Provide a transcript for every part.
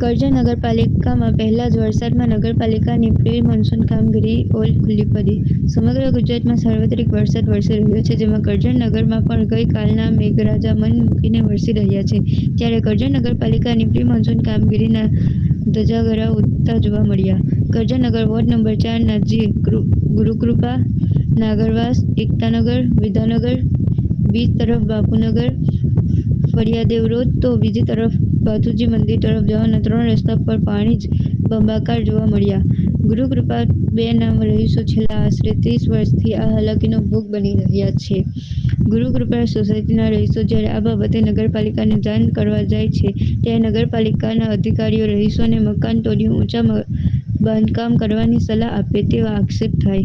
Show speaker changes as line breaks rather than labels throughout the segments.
કરજણ નગરપાલિકામાં પહેલા જ વરસાદમાં નગરપાલિકાની પ્રી મોન્સૂન કામગીરી ઓલ ખુલ્લી પડી. સમગ્ર ગુજરાતમાં સાર્વત્રિક વરસાદ વરસી રહ્યો છે, જેમાં કરજણ નગરમાં પણ ગઈકાલના મેઘરાજા મન મૂકીને વરસી રહ્યા છે. ત્યારે કરજણ નગરપાલિકાની પ્રી મોન્સૂન કામગીરીના ધજાગરા ઉઠતા જોવા મળ્યા. કરજણ નગર વોર્ડ નંબર ચાર નજીક ગૃ- ગુરુકૃપા, નાગરવાસ, એકતાનગર, વિદ્યાનગર બીજ તરફ બાપુનગર ફળિયાદેવ રોડ તો બીજી તરફ બાથુજી મંદિર તરફ જવાના ત્રણ રસ્તા પર પાણી જ બંબાકાર જોવા મળ્યા. ગુરુકૃપા બે નામ રહીશો છેલ્લા આશરે ત્રીસ વર્ષથી આ હાલાકીનો ભોગ બની રહ્યા છે. ગુરુકૃપા સોસાયટીના રહીશો જ્યારે આ બાબતે નગરપાલિકાને જાણ કરવા જાય છે, ત્યારે નગરપાલિકાના અધિકારીઓ રહીશોને મકાન તોડી ઊંચા બાંધકામ કરવાની સલાહ આપે તેવા આક્ષેપ થાય.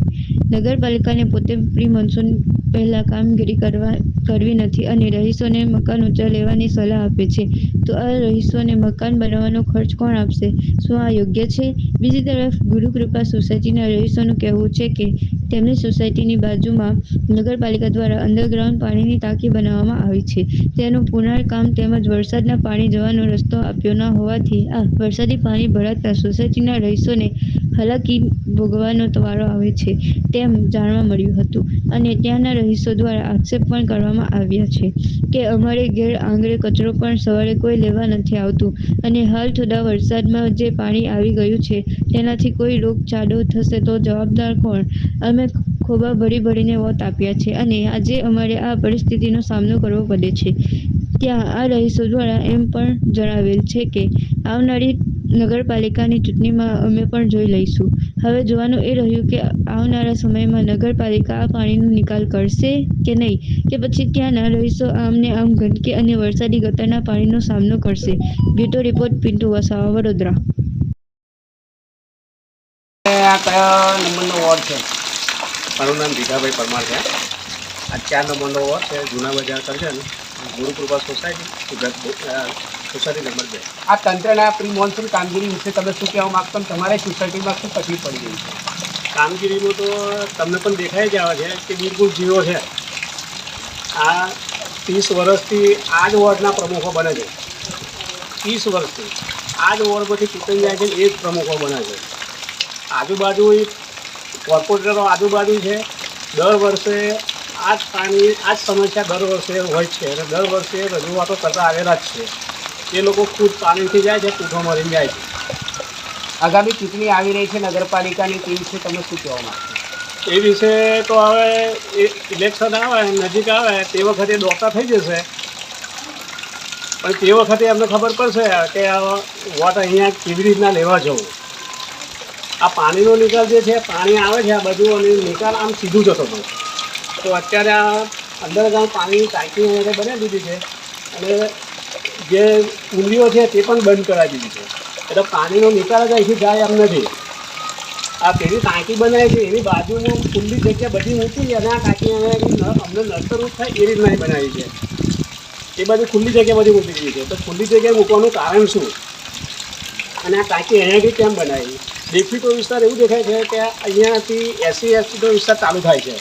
નગરપાલિકાને પોતે પ્રી મોન્સૂન પહેલાં કામગીરી કરવા, કરવી નથી અને રહીશોને મકાન ઊંચા લેવાની સલાહ આપે છે. તો આ રહીશોને મકાન બનાવવાનો ખર્ચ કોણ આપશે? શું આ યોગ્ય છે? બીજી તરફ, ગુરુકૃપા સોસાયટીના રહીશોનું કહેવું છે કે તેમની સોસાયટીની બાજુમાં નગરપાલિકા દ્વારા અંડરગ્રાઉન્ડ પાણીની ટાંકી બનાવવામાં આવી છે. તેનું પુનર્કામ તેમજ વરસાદના પાણી જવાનો રસ્તો આપ્યો ન હોવાથી આ વરસાદી પાણી ભરાતા સોસાયટીના રહીશોને હાલાકી ભોગવવાનો વારો આવે છે તેમ જાણવા મળ્યું હતું અને ત્યાંના રહીશો દ્વારા આક્ષેપ પણ કરવામાં આવ્યા છે કે અમારે ઘેર આંગળે કચરો પણ સવારે કોઈ લેવા નથી આવતું અને હાલ થોડા વરસાદમાં જે પાણી આવી ગયું છે તેનાથી કોઈ રોગચાળો થશે તો જવાબદાર કોણ? અમે ખોબા ભરી ભરીને વોટ આપ્યા છે અને આજે અમારે આ પરિસ્થિતિનો સામનો કરવો પડે છે. ત્યાં આ રહીશો દ્વારા એમ પણ જણાવેલ છે કે આવનારી નગરપાલિકાની ચૂંટણીમાં અમે પણ જોઈ લઈશું. હવે જોવાનું એ રહ્યું કે આવનારા સમયમાં નગરપાલિકા આ પાણીનો નિકાલ કરશે કે નહીં? કે પછી ત્યાંના રહીશો આમને આમ ગંદકી અને વરસાદી ગટરના પાણીનો સામનો કરશે? બ્યુટો રિપોર્ટ પિન્ટુ વસાવા વડોદરા.
આ કયા નંબરનો વોર્ડ છે?
મારું નામ ભીખાભાઈ પરમાર છે.
આ ચાર નંબરનો વોર્ડ છે.
જૂના બજાર Karjan Gurukrupa society society number બે.
આ તંત્રના પ્રી મોન્સૂન કામગીરી વિશે તમે શું કહેવા માગશો? તમારે સોસાયટીમાં શું તકલીફ પડી રહી છે?
કામગીરીનું તો તમને પણ દેખાઈ જ આવે છે કે બિલકુલ જીરો છે. આ ત્રીસ વર્ષથી આ જ વોર્ડના પ્રમુખો બને છે. ત્રીસ વર્ષથી આ જ વોર્ડમાંથી ચૂંટણી જાય છે એ જ પ્રમુખો બને છે. આજુબાજુ કોર્પોરેટરો આજુબાજુ છે. દર વર્ષે આ જ પાણી આ જ સમસ્યા દર વર્ષે હોય છે. અને દર વર્ષે રજૂઆતો કરતા આવેલા જ છે. એ લોકો ખુદ પાણીથી જાય છે પૂઠો મરીને જાય છે.
આગામી ચૂંટણી આવી રહી છે નગરપાલિકાની તે વિશે તમે શું કહેવા માગશો
એ વિશે તો હવે એ ઇલેક્શન આવે નજીક આવે તે વખતે દોડતા થઈ જશે. પણ તે વખતે અમને ખબર પડશે કે આ વોટ અહીંયા કેવી રીતના લેવા જવું. આ પાણીનો નિકાલ જે છે પાણી આવે છે આ બધું અને નિકાલ આમ સીધું જતો હતો. તો અત્યારે આ અંડરગ્રાઉન્ડ પાણીની ટાંકી વગેરે બની દીધી છે. અને જે કુંડીઓ છે તે પણ બંધ કરાવી દીધી છે. એટલે પાણીનો નિકાલ જ અહીંથી જાય એમ નથી. આ પેલી ટાંકી બનાવી છે, એની બાજુની ખુલ્લી જગ્યા બધી મૂકી અને આ ટાંકી અમને નડતરૂપ થાય એ રીતના બનાવી છે. એ બધી ખુલ્લી જગ્યા બધી મૂકી દીધી છે. તો ખુલ્લી જગ્યાએ મૂકવાનું કારણ શું? અને આ ટાંકી અહીંયાથી કેમ બનાવી? દેખીતો વિસ્તાર એવું દેખાય છે કે અહીંયાથી એસી એસટીનો વિસ્તાર ચાલુ થાય છે.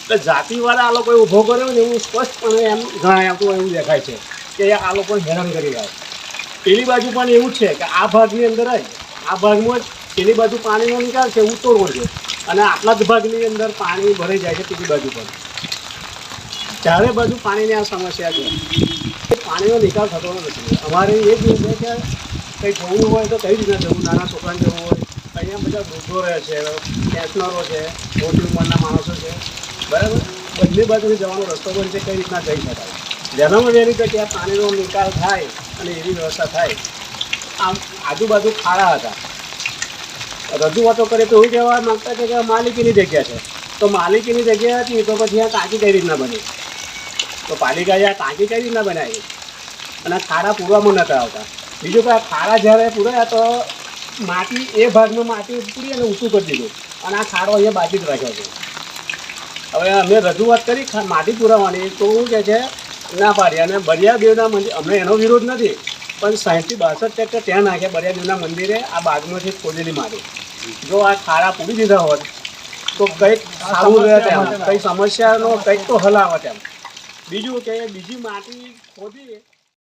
એટલે જાતિવાળા આ લોકોએ ઊભો કર્યો ને એવું સ્પષ્ટપણે એમ ગણાય આવતું એવું દેખાય છે. કે આ લોકો હેરાન કરી રહ્યા પેલી બાજુ પણ એવું છે કે આ ભાગની અંદર જ, આ ભાગમાં જ પેલી બાજુ પાણીનો નિકાલ છે ઉતરવો છે. અને આટલા જ ભાગની અંદર પાણી ભરાઈ જાય છે પેલી બાજુ પણ ચારે બાજુ પાણીની આ સમસ્યા છે. કે પાણીનો નિકાલ થતો નથી. અમારે એ જ છે કે કંઈ જવું હોય તો કઈ રીતના જવું? નાના છોકરાને જવું હોય. અહીંયા બધા વૃદ્ધો રહે છે પેન્શનરો છે મોટી ઉંમરના માણસો છે. બરાબર? બંને બાજુથી જવાનો રસ્તો પણ છે કઈ રીતના જઈ શકાય? જેનામાં વહેલી તકે આ પાણીનો નિકાલ થાય અને એવી વ્યવસ્થા થાય, આમ આજુબાજુ ખાડા હતા. રજૂઆતો કરે તો એવું કહેવા માગતા છે કે માલિકીની જગ્યા છે. તો માલિકીની જગ્યા હતી તો પછી આ ટાંકી કઈ રીતના બની? તો પાલિકાએ આ ટાંકી કઈ રીતના બનાવી? અને ખાડા પૂરવામાં નહોતા આવતા. બીજું કે આ ખાડા જ્યારે પૂરાયા તો માટી, એ ભાગમાં માટી પૂરી અને ઊંચું કરી દીધું. અને આ ખાડો અહીંયા બાકી જ રાખ્યો છે. હવે અમે રજૂઆત કરી માટી પુરાવાની. તો શું કહે છે ના પાડી અને બરિયાદેવના મંદિર અમને એનો વિરોધ નથી, પણ સાહીઠથી બાસઠ ટ્રેક્ટર ત્યાં નાખ્યા બરિયાદેવના મંદિરે આ બાગમાંથી ખોદેલી માટી જો આ ખાડા પૂરી દીધા હોત, તો કંઈક સારું રહે તેમ, કંઈ સમસ્યાનો, કંઈક તો હલ આવે તેમ. બીજું કે બીજી માટી ખોદી